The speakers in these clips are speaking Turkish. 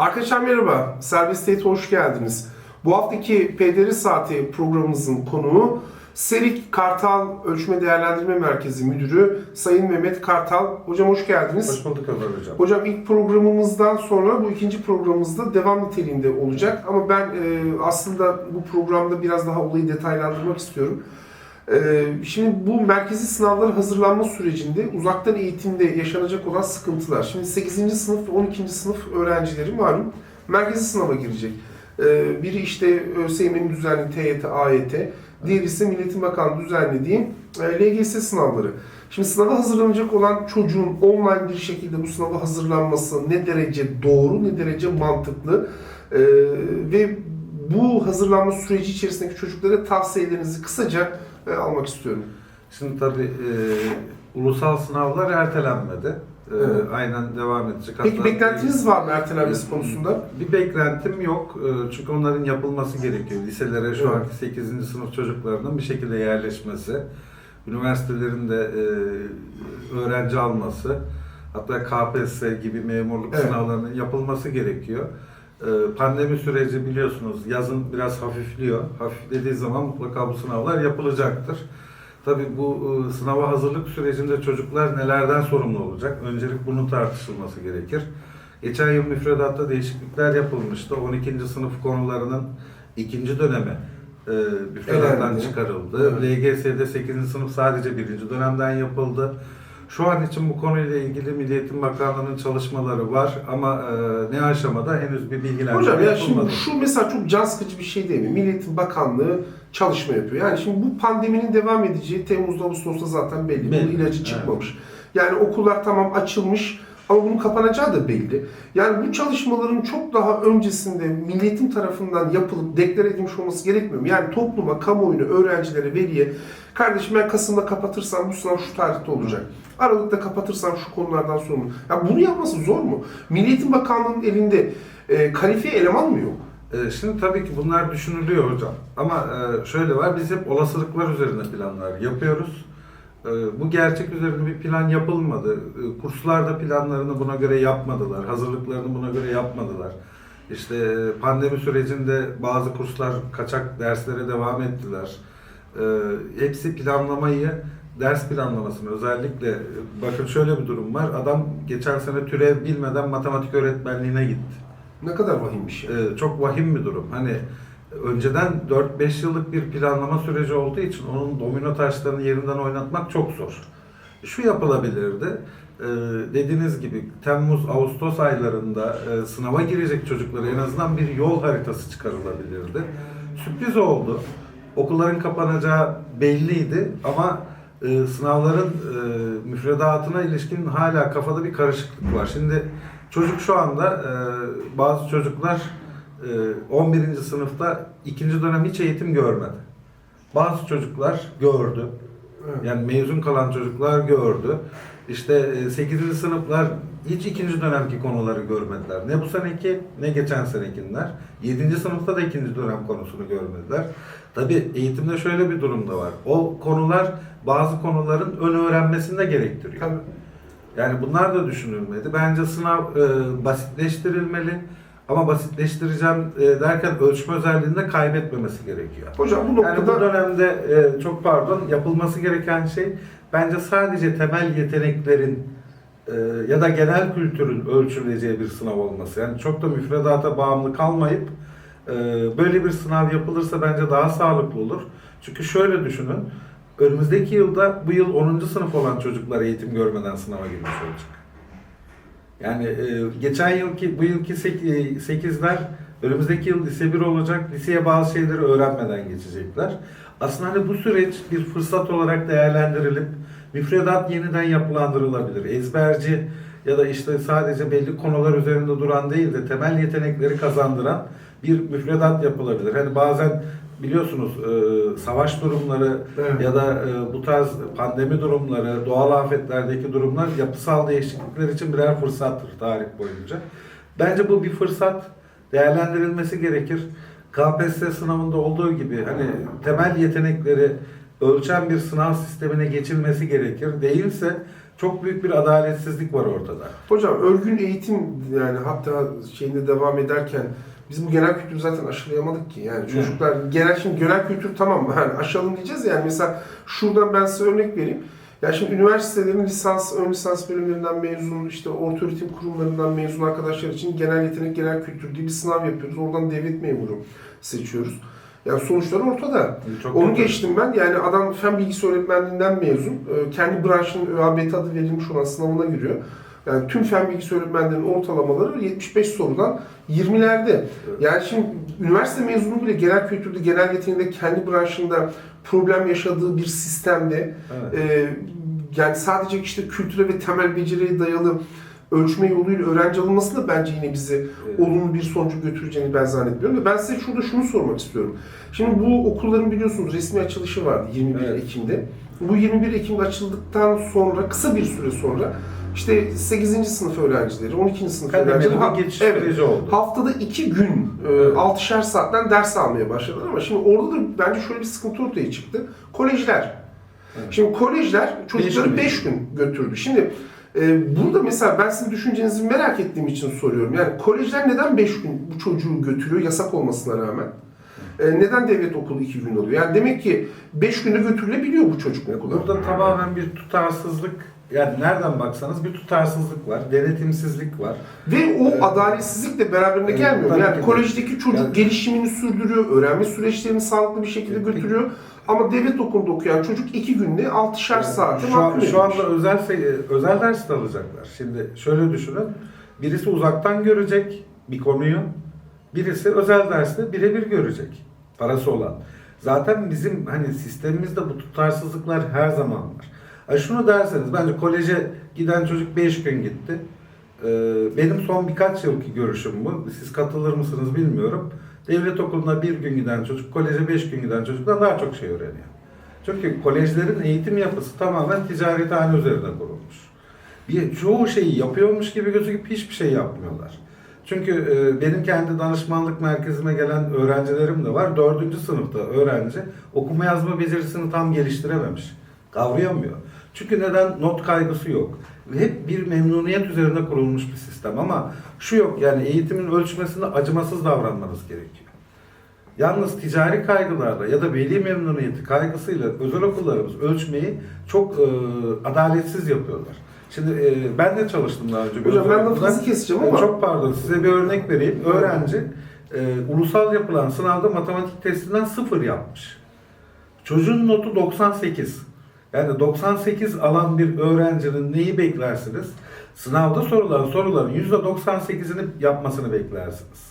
Arkadaşlar merhaba, Serbest State hoş geldiniz. Bu haftaki PDR Saati programımızın konuğu Serik Kartal Ölçme Değerlendirme Merkezi Müdürü Sayın Mehmet Kartal. Hocam hoş geldiniz. Hoş bulduk Ömer Hocam. Hocam ilk programımızdan sonra bu ikinci programımızda devam niteliğinde olacak. Ama ben e, aslında bu programda biraz daha olayı detaylandırmak istiyorum. E, şimdi bu merkezi sınavlara hazırlanma sürecinde uzaktan eğitimde yaşanacak olan sıkıntılar. Şimdi 8. sınıf ve 12. sınıf öğrencileri malum merkezi sınava girecek. E, biri işte ÖSYM'nin düzenli TYT, AYT, diğeri ise Milletin Bakanlığı düzenlediği e, LGS sınavları. Şimdi sınava hazırlanacak olan çocuğun online bir şekilde bu sınava hazırlanması ne derece doğru, ne derece mantıklı Ee, ve bu hazırlanma süreci içerisindeki çocuklara tavsiyelerinizi kısaca e, almak istiyorum. Şimdi tabii e, ulusal sınavlar ertelenmedi. E, Evet. Aynen devam edecek. Peki Hatta- beklentiniz var mı ertelenmesi E, konusunda? Bir beklentim yok. E, Çünkü onların yapılması gerekiyor. Liselere şu Evet. anki 8. sınıf çocuklarının bir şekilde yerleşmesi, üniversitelerin de e, öğrenci alması, hatta KPSS gibi memurluk Evet. sınavlarının yapılması gerekiyor. E, Pandemi süreci biliyorsunuz yazın biraz hafifliyor. Hafiflediği zaman mutlaka bu sınavlar yapılacaktır. Tabii bu e, sınava hazırlık sürecinde çocuklar nelerden sorumlu olacak? Öncelik bunun tartışılması gerekir. Geçen yıl müfredatta değişiklikler yapılmıştı. 12. sınıf konularının ikinci dönemi e, müfredattan çıkarıldı. LGS'de 8. sınıf sadece birinci dönemden yapıldı. Şu an için bu konuyla ilgili Milli Eğitim Bakanlığı'nın çalışmaları var ama e, ne aşamada henüz bir bilgilendirme Hocam ya yapılmadı. şimdi şu mesela çok can sıkıcı bir şey değil mi? Milliyetin Bakanlığı çalışma yapıyor. Yani şimdi bu pandeminin devam edeceği Temmuz'da Ağustos'ta zaten belli. Belli, Bunun ilacı evet. çıkmamış. Yani okullar tamam açılmış ama bunun kapanacağı da belli. Yani bu çalışmaların çok daha öncesinde milliyetin tarafından yapılıp deklar edilmiş olması gerekmiyor mu? Yani topluma, kamuoyuna, öğrencilere, veliye kardeşim ben Kasım'da kapatırsam bu sınav şu tarihte olacak. Aralıkta kapatırsam şu konulardan sorumlu. Ya bunu yapması zor mu? Milliyetin Bakanlığı'nın elinde e, kalifiye eleman mı yok? Ee, Şimdi tabii ki bunlar düşünülüyor hocam. Ama e, şöyle var, biz hep olasılıklar üzerine planlar yapıyoruz. E, Bu gerçek üzerine bir plan yapılmadı. E, Kurslar da planlarını buna göre yapmadılar. Hazırlıklarını buna göre yapmadılar. İşte e, pandemi sürecinde bazı kurslar kaçak derslere devam ettiler. E, Hepsi planlamayı, ders planlamasını özellikle e, bakın şöyle bir durum var. Adam geçen sene türev bilmeden matematik öğretmenliğine gitti. Ne kadar vahimmiş ya. Ee, çok vahim bir durum. Hani önceden 4-5 yıllık bir planlama süreci olduğu için onun domino taşlarını yerinden oynatmak çok zor. Şu yapılabilirdi. Ee, dediğiniz gibi Temmuz, Ağustos aylarında e, sınava girecek çocuklara en azından bir yol haritası çıkarılabilirdi. Sürpriz oldu. Okulların kapanacağı belliydi ama e, sınavların e, müfredatına ilişkin hala kafada bir karışıklık var. Şimdi çocuk şu anda e, bazı çocuklar 11. sınıfta ikinci dönem hiç eğitim görmedi. Bazı çocuklar gördü. Yani mezun kalan çocuklar gördü. İşte 8. sınıflar hiç ikinci dönemki konuları görmediler. Ne bu seneki ne geçen senekiler. 7. sınıfta da ikinci dönem konusunu görmediler. Tabi eğitimde şöyle bir durum da var. O konular bazı konuların ön öğrenmesini de gerektiriyor. Tabii. Yani bunlar da düşünülmedi. Bence sınav e, basitleştirilmeli. Ama basitleştireceğim e, derken ölçme özelliğini de kaybetmemesi gerekiyor. Hocam bu Yani bu noktada dönemde e, çok pardon yapılması gereken şey bence sadece temel yeteneklerin e, ya da genel kültürün ölçüleceği bir sınav olması. Yani çok da müfredata bağımlı kalmayıp böyle bir sınav yapılırsa bence daha sağlıklı olur. Çünkü şöyle düşünün. Önümüzdeki yılda bu yıl 10. sınıf olan çocuklar eğitim görmeden sınava girmiş olacak. Yani e, geçen yılki, bu yılki 8'ler önümüzdeki yıl lise 1 olacak. Liseye bazı şeyleri öğrenmeden geçecekler. Aslında hani bu süreç bir fırsat olarak değerlendirilip müfredat yeniden yapılandırılabilir. Ezberci ya da işte sadece belli konular üzerinde duran değil de temel yetenekleri kazandıran bir müfredat yapılabilir. Hani bazen biliyorsunuz e, savaş durumları Evet. ya da e, bu tarz pandemi durumları, doğal afetlerdeki durumlar yapısal değişiklikler için birer fırsattır tarih boyunca. Bence bu bir fırsat değerlendirilmesi gerekir. KPSS sınavında olduğu gibi hani temel yetenekleri ölçen bir sınav sistemine geçilmesi gerekir. Değilse çok büyük bir adaletsizlik var ortada. Hocam örgün eğitim yani hatta şeyinde devam ederken biz bu genel kültürü zaten aşılayamadık ki. Yani çocuklar genel şimdi genel kültür tamam mı? Yani aşalım diyeceğiz yani mesela şuradan ben size örnek vereyim. Ya şimdi üniversitelerin lisans, ön lisans bölümlerinden mezun, işte orta öğretim kurumlarından mezun arkadaşlar için genel yetenek, genel kültür diye bir sınav yapıyoruz. Oradan devlet memuru seçiyoruz. Yani sonuçlar ortada. Çok Onu kötü. geçtim ben. Yani adam fen bilgisi öğretmenliğinden mezun. Ee, Kendi branşının ÖABT adı verilmiş olan sınavına giriyor. Yani tüm fen bilgisi öğretmenlerinin ortalamaları 75 sorudan 20'lerde. Yani şimdi üniversite mezunu bile genel kültürde, genel yeteneğinde kendi branşında problem yaşadığı bir sistemde Evet. e, yani sadece işte kültüre ve temel beceriye dayalı ölçme yoluyla öğrenci alınması da bence yine bizi Evet. olumlu bir sonucu götüreceğini ben zannediyorum. Ve ben size şurada şunu sormak istiyorum. Şimdi bu okulların biliyorsunuz resmi açılışı vardı 21 Evet. Ekim'de. Bu 21 Ekim'de açıldıktan sonra kısa bir süre sonra işte 8. sınıf öğrencileri, 12. sınıf Kademeli öğrencileri bir geçiş süreci oldu. haftada 2 gün e, Evet. 6'şer saatten ders almaya başladılar ama şimdi orada da bence şöyle bir sıkıntı ortaya çıktı. Kolejler. Şimdi kolejler çocukları Beş 5 gün. gün götürdü. Şimdi e, burada mesela ben sizin düşüncenizi merak ettiğim için soruyorum. Yani kolejler neden 5 gün bu çocuğu götürüyor yasak olmasına rağmen? E, neden devlet okulu 2 gün oluyor? Yani demek ki 5 günde götürülebiliyor bu çocuk okula. Burada tamamen bir tutarsızlık, yani nereden baksanız bir tutarsızlık var, denetimsizlik var. Ve o Evet. adaletsizlik de beraberinde Evet, gelmiyor. Yani ki de. kolejdeki çocuk Yani- gelişimini sürdürüyor, öğrenme süreçlerini sağlıklı bir şekilde götürüyor. Ama devlet okulunda okuyan çocuk 2 günde 6'şer saate şu, an, şu anda özel özel ders de alacaklar. Şimdi şöyle düşünün, birisi uzaktan görecek bir konuyu, birisi özel derste birebir görecek, parası olan. Zaten bizim hani sistemimizde bu tutarsızlıklar her zaman var. Ha şunu derseniz, bence koleje giden çocuk 5 gün gitti. Ee, benim son birkaç yılki görüşüm bu. Siz katılır mısınız bilmiyorum. Devlet okuluna bir gün giden çocuk, koleje 5 gün giden çocuktan daha çok şey öğreniyor. Çünkü kolejlerin eğitim yapısı tamamen ticarethane üzerine kurulmuş. Bir, çoğu şeyi yapıyormuş gibi gözüküp hiçbir şey yapmıyorlar. Çünkü e, benim kendi danışmanlık merkezime gelen öğrencilerim de var. Dördüncü sınıfta öğrenci okuma yazma becerisini tam geliştirememiş. Kavrayamıyor. Çünkü neden? Not kaygısı yok. Hep bir memnuniyet üzerine kurulmuş bir sistem ama şu yok yani eğitimin ölçmesinde acımasız davranmanız gerekiyor. Yalnız ticari kaygılarla ya da veli memnuniyeti kaygısıyla özel okullarımız ölçmeyi çok e, adaletsiz yapıyorlar. Şimdi e, ben de çalıştım daha önce. Hocam ben lafınızı keseceğim ama Çok pardon size bir örnek vereyim. Öğrenci e, ulusal yapılan sınavda matematik testinden sıfır yapmış. Çocuğun notu 98. Yani 98 alan bir öğrencinin neyi beklersiniz? Sınavda sorulan soruların %98'ini yapmasını beklersiniz.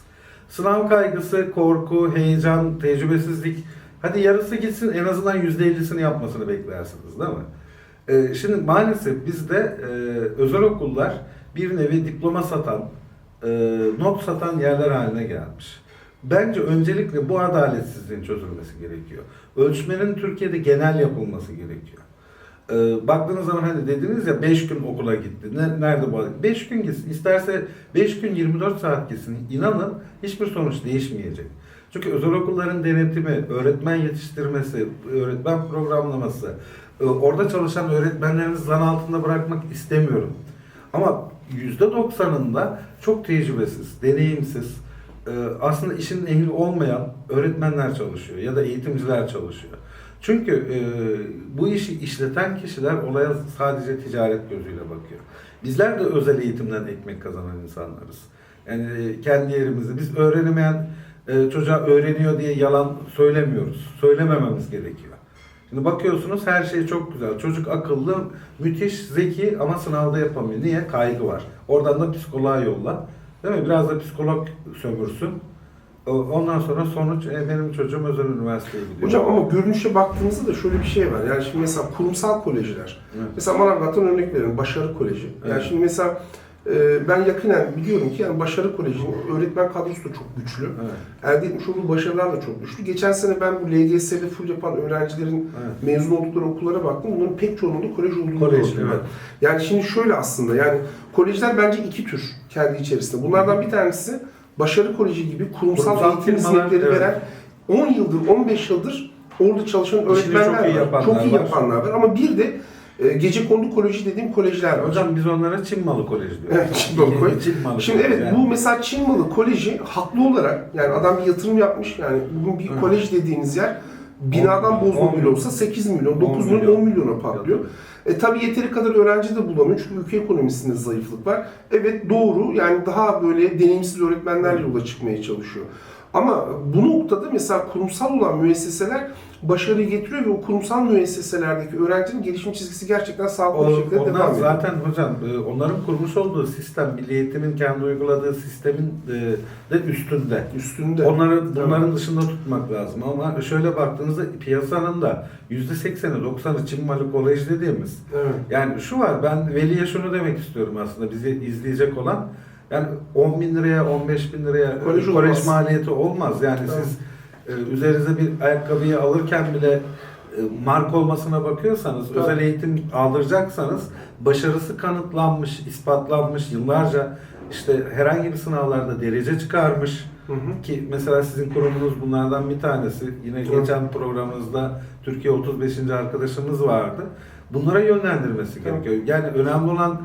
Sınav kaygısı, korku, heyecan, tecrübesizlik. Hadi yarısı gitsin en azından %50'sini yapmasını beklersiniz değil mi? Ee, şimdi maalesef bizde e, özel okullar bir nevi diploma satan, e, not satan yerler haline gelmiş. Bence öncelikle bu adaletsizliğin çözülmesi gerekiyor. Ölçmenin Türkiye'de genel yapılması gerekiyor. Ee, baktığınız zaman hani dediniz ya 5 gün okula gitti. Ne, nerede bu? 5 gün gitsin. İsterse 5 gün 24 saat gitsin. İnanın hiçbir sonuç değişmeyecek. Çünkü özel okulların denetimi, öğretmen yetiştirmesi, öğretmen programlaması, e, orada çalışan öğretmenlerimizi zan altında bırakmak istemiyorum. Ama %90'ında çok tecrübesiz, deneyimsiz, e, aslında işin ehli olmayan öğretmenler çalışıyor ya da eğitimciler çalışıyor. Çünkü e, bu işi işleten kişiler olaya sadece ticaret gözüyle bakıyor. Bizler de özel eğitimden ekmek kazanan insanlarız. Yani e, kendi yerimizi, biz öğrenemeyen e, çocuğa öğreniyor diye yalan söylemiyoruz. Söylemememiz gerekiyor. Şimdi bakıyorsunuz her şey çok güzel. Çocuk akıllı, müthiş, zeki ama sınavda yapamıyor. Niye? Kaygı var. Oradan da psikoloğa yolla. Değil mi? Biraz da psikolog sömürsün. Ondan sonra sonuç e, benim çocuğum özel üniversiteye gidiyor. Hocam ama görünüşe baktığımızda da şöyle bir şey var. Yani şimdi mesela kurumsal kolejler. Evet. Mesela Manavgat'tan örnek verelim. Başarı Koleji. Yani Evet. şimdi mesela e, ben yakinen biliyorum ki yani Başarı Koleji'nin öğretmen kadrosu da çok güçlü. Evet. Elde etmiş olduğu başarılar da çok güçlü. Geçen sene ben bu LGS'de full yapan öğrencilerin Evet. mezun oldukları okullara baktım. Bunların pek çoğunun da kolej olduğunu Kolej, gördüm ben. evet. Yani şimdi şöyle aslında yani kolejler bence iki tür kendi içerisinde. Bunlardan bir tanesi Başarı Koleji gibi kurumsal, Kurumsal eğitim hizmetleri evet. veren 10 yıldır 15 yıldır orada çalışan öğretmenler çok iyi var. çok iyi var. yapanlar var. Ama bir de e, gece kondu koleji dediğim kolejler var. Hocam biz onlara Çin malı kolej diyoruz. Evet, Çin malı kolej. Çin malı Şimdi evet yani. bu mesela Çin malı koleji haklı olarak yani adam bir yatırım yapmış yani bugün bir Evet. kolej dediğiniz yer binadan 10 bozma bile olsa 8 milyon, 9 10 milyon, milyon. 10 milyona patlıyor. E tabi yeteri kadar öğrenci de bulamıyor çünkü ülke ekonomisinde zayıflık var. Evet doğru yani daha böyle deneyimsiz öğretmenlerle yola çıkmaya çalışıyor. Ama bu noktada mesela kurumsal olan müesseseler başarıyı getiriyor ve o kurumsal müesseselerdeki öğrencinin gelişim çizgisi gerçekten sağlıklı bir şekilde devam ediyor. zaten hocam e, onların kurmuş olduğu sistem, Milli Eğitim'in kendi uyguladığı sistemin e, de üstünde. Üstünde. Onları bunların dışında tutmak lazım ama şöyle baktığınızda piyasanın da %80'i 90'ı Çin malı kolej dediğimiz. Evet. Yani şu var ben veliye şunu demek istiyorum aslında bizi izleyecek olan yani 10 bin liraya 15 bin liraya Kolej kolej, maliyeti olmaz. Yani Tamam. siz e, üzerinize bir ayakkabıyı alırken bile e, marka olmasına bakıyorsanız, Tabii. özel eğitim aldıracaksanız başarısı kanıtlanmış, ispatlanmış yıllarca işte herhangi bir sınavlarda derece çıkarmış Hı hı. ki mesela sizin kurumunuz bunlardan bir tanesi. Yine Evet. geçen programımızda Türkiye 35. arkadaşımız vardı. Bunlara yönlendirmesi Evet. gerekiyor. Yani önemli olan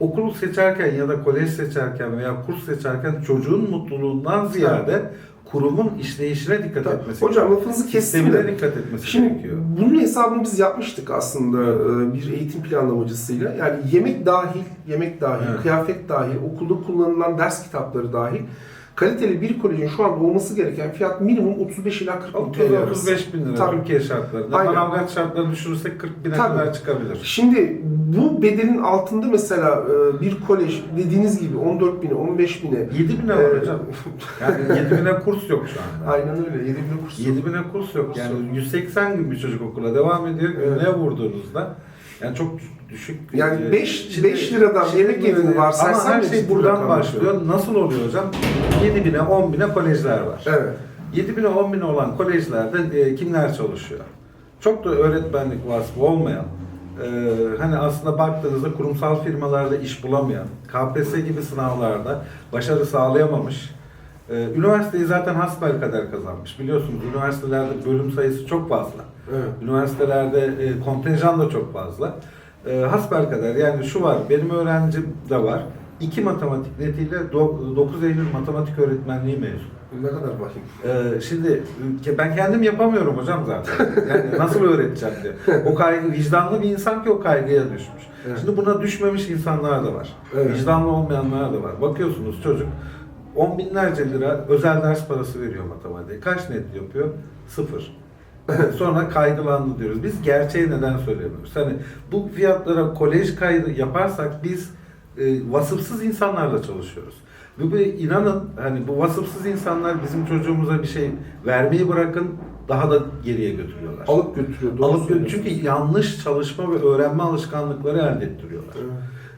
okul seçerken ya da kolej seçerken veya kurs seçerken çocuğun mutluluğundan ziyade kurumun işleyişine dikkat Tabii. etmesi Hocam lafınızı kestim de. dikkat etmesi Şimdi gerekiyor. bunun hesabını biz yapmıştık aslında e, bir eğitim planlamacısıyla. Yani yemek dahil, yemek dahil, Evet. kıyafet dahil, okulda kullanılan ders kitapları dahil kaliteli bir kolejin şu anda olması gereken fiyat minimum 35 ila 40 bin TL arası. 35 bin lira Tabii. Türkiye şartlarında. Aynen. Manavgat şartlarını düşürürsek 40 bine Tabii. kadar çıkabilir. Şimdi bu bedelin altında mesela e, bir kolej dediğiniz gibi 14 bine, 15 bine 7 bine var Ee, hocam. Yani 7 bine kurs yok şu anda. aynen öyle 7 bine kurs. 7 bine kurs yok. Yani Kurs yok. 180 gün bir çocuk okula devam ediyor. Evet. Gününe vurduğunuzda yani çok düşük. Yani e, beş- şimdi- beş liradan şimdi yemek yediğini varsayarsan Ama her şey buradan başlıyor. Nasıl oluyor hocam? 7 bine 10 bine kolejler var. Evet. 7 bine 10 bine olan kolejlerde e, kimler çalışıyor? Çok da öğretmenlik vasfı olmayan, e, hani aslında baktığınızda kurumsal firmalarda iş bulamayan, KPSS gibi sınavlarda başarı sağlayamamış, e, üniversiteyi zaten hasbelkader kazanmış. Biliyorsunuz üniversitelerde bölüm sayısı çok fazla. Evet. Üniversitelerde e, kontenjan da çok fazla. E, hasbelkader yani şu var, benim öğrencim de var. İki matematik netiyle do- 9 Eylül matematik öğretmenliği mezun. Ne kadar vahim. Ee, şimdi ke- ben kendim yapamıyorum hocam zaten. Yani nasıl öğreteceğim diye. O kaygı vicdanlı bir insan ki o kaygıya düşmüş. Evet. Şimdi buna düşmemiş insanlar da var. Evet. Vicdanlı olmayanlar da var. Bakıyorsunuz çocuk on binlerce lira özel ders parası veriyor matematiğe. Kaç net yapıyor? Sıfır. Sonra kaygılandı diyoruz. Biz gerçeği neden söylemiyoruz? Hani bu fiyatlara kolej kaydı yaparsak biz e, vasıfsız insanlarla çalışıyoruz. Ve bu inanın hani bu vasıfsız insanlar bizim çocuğumuza bir şey vermeyi bırakın daha da geriye götürüyorlar. Alıp götürüyor. doğru Alıp gö- söylüyorsun. çünkü yanlış çalışma ve öğrenme alışkanlıkları elde ettiriyorlar. Evet.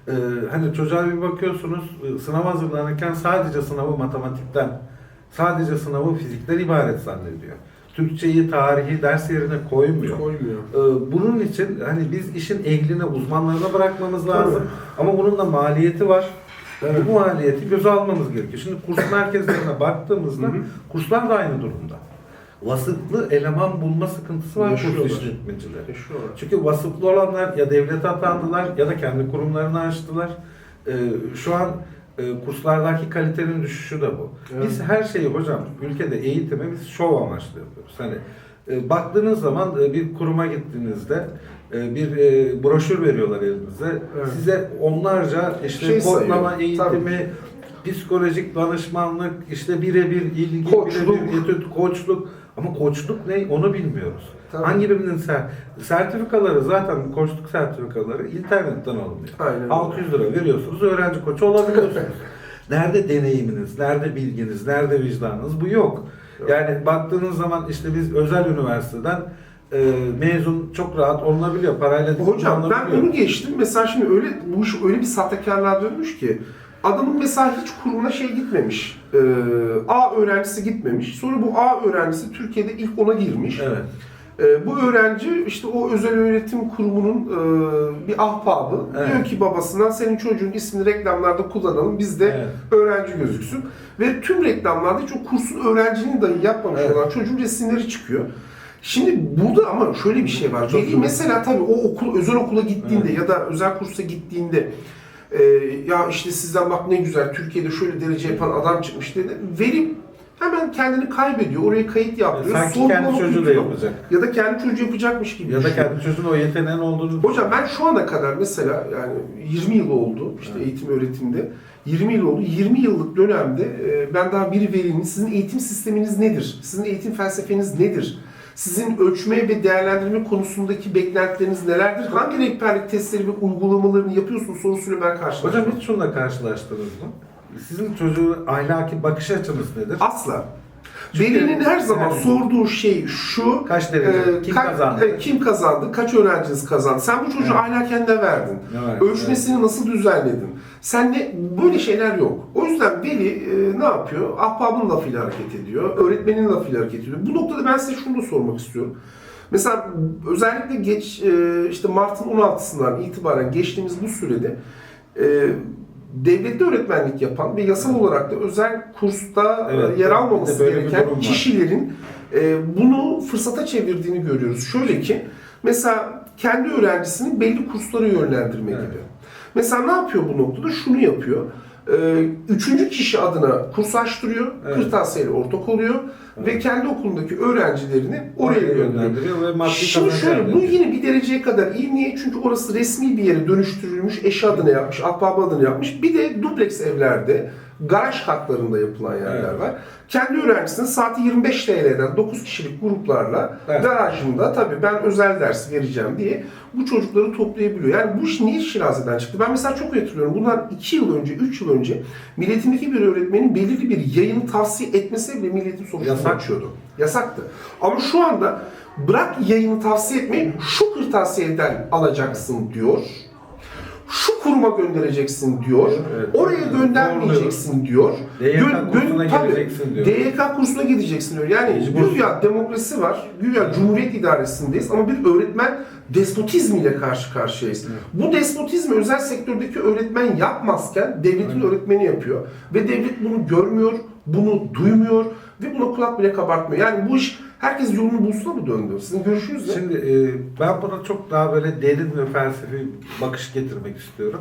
Ee, hani çocuğa bir bakıyorsunuz e, sınav hazırlanırken sadece sınavı matematikten, sadece sınavı fizikten ibaret zannediyor. Türkçeyi, tarihi ders yerine koymuyor. Koymuyor. Ee, bunun için hani biz işin ehline, uzmanlarına bırakmamız lazım. Tabii. Ama bunun da maliyeti var. Evet. Bu maliyeti göze almamız gerekiyor. Şimdi kurs merkezlerine baktığımızda Hı hı. kurslar da aynı durumda. Vasıflı eleman bulma sıkıntısı var Yaşıyorlar. kurs işletmecileri. Yaşıyorlar. Çünkü vasıflı olanlar ya devlete atandılar ya da kendi kurumlarını açtılar. Ee, şu an kurslardaki kalitenin düşüşü de bu. Evet. Biz her şeyi hocam ülkede eğitimi biz şov amaçlı yapıyoruz. Hani e, baktığınız zaman e, bir kuruma gittiğinizde e, bir e, broşür veriyorlar elinize. Evet. Size onlarca işte Şey kodlama sayıyor, eğitimi, psikolojik danışmanlık, işte birebir ilgi, Koçluk. birebir etüt, koçluk. Ama koçluk ne onu bilmiyoruz. Tabii. Hangi birinin ser- sertifikaları zaten koçluk sertifikaları internetten alınıyor. Aynen öyle. 600 lira veriyorsunuz, öğrenci koçu olabiliyorsunuz. nerede deneyiminiz, nerede bilginiz, nerede vicdanınız bu yok. Yok. Yani baktığınız zaman işte biz özel üniversiteden e, mezun çok rahat olunabiliyor. Parayla Hocam ben onu geçtim. Mesela şimdi öyle bu iş öyle bir sahtekarlığa dönmüş ki adamın mesela hiç kurumuna şey gitmemiş. Ee, A öğrencisi gitmemiş. Sonra bu A öğrencisi Türkiye'de ilk ona girmiş. Evet. Ee, bu öğrenci işte o özel öğretim kurumunun e, bir ahbabı. Evet. Diyor ki babasına senin çocuğun ismini reklamlarda kullanalım. Bizde Evet. öğrenci gözüksün. Ve tüm reklamlarda hiç o kursun öğrenciliğini dahi yapmamış Evet. olan çocuğun resimleri çıkıyor. Şimdi burada ama şöyle bir şey var. Çok mesela tabii o okul özel okula gittiğinde ya da özel kursa gittiğinde e, ya işte sizden bak ne güzel Türkiye'de şöyle derece yapan adam çıkmış dedi. Veli hemen kendini kaybediyor. Oraya kayıt yaptırıyor. Sanki sorgulama kendi çocuğu da yapacak. Ya da kendi çocuğu yapacakmış gibi Ya da kendi çocuğun o yeteneğin olduğunu Hocam ben şu ana kadar mesela yani 20 yıl oldu işte Evet. eğitim öğretimde. 20 yıl oldu. 20 yıllık dönemde e, ben daha bir velinin sizin eğitim sisteminiz nedir? Sizin eğitim felsefeniz nedir? Sizin ölçme ve değerlendirme konusundaki beklentileriniz nelerdir? Hangi rehberlik testleri ve uygulamalarını yapıyorsunuz sorusuyla ben karşılaştım. Hocam hiç şununla karşılaştınız mı? Sizin çocuğun ahlaki bakış açınız nedir? Asla. Çünkü- Velinin her zaman Yani- sorduğu şey şu. Kaç derece? e, Kim ka- kazandı? e, kim kazandı? Kaç öğrenciniz kazandı? Sen bu çocuğu Evet. ahlaken ne verdin? Var? Ölçmesini nasıl düzenledin? Sen ne böyle şeyler yok. O yüzden veli e, ne yapıyor? Ahbabın lafıyla hareket ediyor. Öğretmenin lafıyla hareket ediyor. Bu noktada ben size şunu da sormak istiyorum. Mesela özellikle geç e, işte Mart'ın 16'sından itibaren geçtiğimiz bu sürede e, devletli öğretmenlik yapan ve yasal olarak da özel kursta e, Evet, yer almaması böyle gereken kişilerin e, bunu fırsata çevirdiğini görüyoruz. Şöyle ki mesela kendi öğrencisini belli kurslara yönlendirme Evet. gibi. Mesela ne yapıyor bu noktada? Şunu yapıyor. Ee, üçüncü kişi adına kurs açtırıyor, Evet. kırtasiyeyle ortak oluyor ve kendi okulundaki öğrencilerini oraya gönderiyor. ve Şimdi şöyle, bu yine bir dereceye kadar iyi. Niye? Çünkü orası resmi bir yere dönüştürülmüş, eşi adına yapmış, ahbabı adına yapmış. Bir de dubleks evlerde, garaj katlarında yapılan yerler Evet. var. Kendi öğrencisinin saati 25 TL'den 9 kişilik gruplarla Evet. garajında tabii ben özel ders vereceğim diye bu çocukları toplayabiliyor. Yani bu iş niye Şiraze'den çıktı? Ben mesela çok hatırlıyorum. Bundan 2 yıl önce, 3 yıl önce milletindeki bir öğretmenin belirli bir yayını tavsiye etmesi bile milletin Yasak. açıyordu. Yasaktı. Ama şu anda bırak yayını tavsiye etmeyi şu kırtasiyeden alacaksın diyor. Şu kuruma göndereceksin diyor. Evet. Oraya göndermeyeceksin diyor. DYK kursuna tabii, geleceksin diyor. DYK kursuna gideceksin diyor. Yani Mecbur. güya demokrasi var, güya cumhuriyet idaresindeyiz ama bir öğretmen despotizmiyle karşı karşıyayız. Bu despotizmi özel sektördeki öğretmen yapmazken devletin Aynen. öğretmeni yapıyor. Ve devlet bunu görmüyor, bunu duymuyor ve buna kulak bile kabartmıyor. Yani bu iş herkes yolunu bulsuna mı döndü? Sizin görüşünüz ne? Şimdi e, ben buna çok daha böyle derin ve felsefi bakış getirmek istiyorum.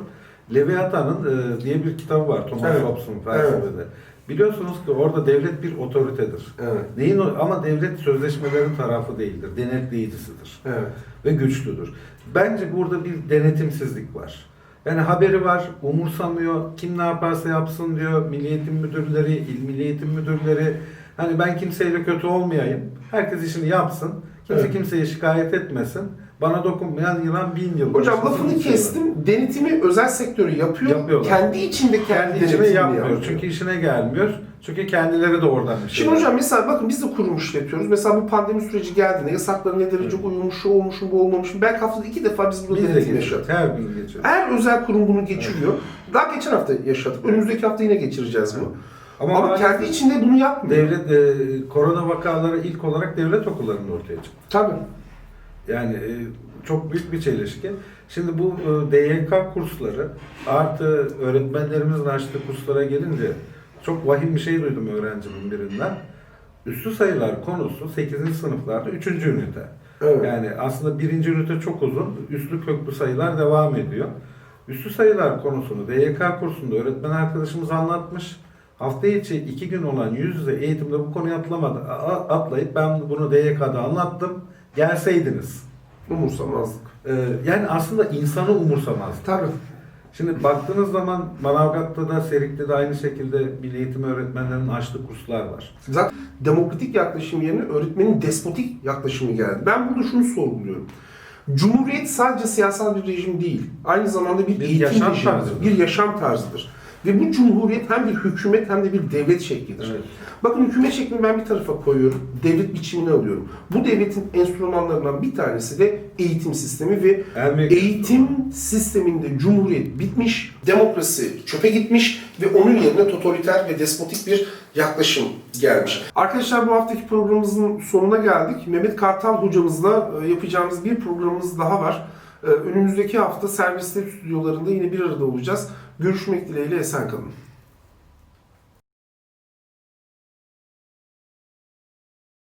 Leviathan'ın e, diye bir kitabı var Thomas Evet. Hobbes'un felsefede. Biliyorsunuz ki orada devlet bir otoritedir. Evet, Neyin ama devlet sözleşmelerin tarafı değildir, denetleyicisidir evet. ve güçlüdür. Bence burada bir denetimsizlik var. Yani haberi var, umursamıyor, kim ne yaparsa yapsın diyor, milli eğitim müdürleri, il milli eğitim müdürleri. Hani ben kimseyle kötü olmayayım, herkes işini yapsın, kimse Evet. kimseye şikayet etmesin, bana dokunmayan yılan bin yıl. Hocam lafını kestim. Denetimi özel sektörü yapıyor. Yapıyorlar. Kendi içinde kendi, Kendi yapmıyor, yapıyor. çünkü işine gelmiyor. Çünkü kendileri de oradan bir şey Şimdi hocam mesela bakın biz de kurum işletiyoruz. Mesela bu pandemi süreci geldiğinde yasaklara ne derece uyulmuş, şu olmuş mu, bu olmamış mı? Belki haftada iki defa biz burada Biz de denetim geçiyoruz, yaşadık. her gün geçiyoruz. Eğer özel kurum bunu geçiriyor, daha geçen hafta yaşadık, önümüzdeki hafta yine geçireceğiz bunu. Ama, Ama, maalesef kendi içinde bunu yapmıyor. devlet e, korona vakaları ilk olarak devlet okullarında ortaya çıktı. Tabii. Yani e, çok büyük bir çelişki. Şimdi bu e, DYK kursları artı öğretmenlerimizin açtığı kurslara gelince çok vahim bir şey duydum öğrencimin birinden. Üstü sayılar konusu 8. sınıflarda 3. ünite. Evet. Yani aslında birinci ünite çok uzun, üstlü köklü sayılar devam ediyor. Üstü sayılar konusunu DYK kursunda öğretmen arkadaşımız anlatmış. Hafta içi iki gün olan yüz yüze eğitimde bu konuyu atlamadı, atlayıp ben bunu DYK'da anlattım, gelseydiniz. Umursamazlık. Ee, yani aslında insanı umursamaz. Tabii. Şimdi baktığınız zaman Manavgat'ta da Serik'te de aynı şekilde milli eğitim öğretmenlerinin açtığı kurslar var. Zaten demokratik yaklaşım yerine öğretmenin despotik yaklaşımı geldi. Ben burada şunu sorguluyorum. Cumhuriyet sadece siyasal bir rejim değil. Aynı zamanda bir, Bir eğitim yaşam rejimidir. tarzıdır. Bir yaşam tarzıdır. Ve bu cumhuriyet hem bir hükümet hem de bir devlet şeklidir. Evet. Bakın hükümet şeklini ben bir tarafa koyuyorum. Devlet biçimini alıyorum. Bu devletin enstrümanlarından bir tanesi de eğitim sistemi ve Ermek- eğitim sisteminde cumhuriyet bitmiş, demokrasi çöpe gitmiş ve onun yerine totaliter ve despotik bir yaklaşım gelmiş. Arkadaşlar bu haftaki programımızın sonuna geldik. Mehmet Kartal hocamızla e, yapacağımız bir programımız daha var. E, Önümüzdeki hafta Serviste stüdyolarında yine bir arada olacağız. Görüşmek dileğiyle esen kalın.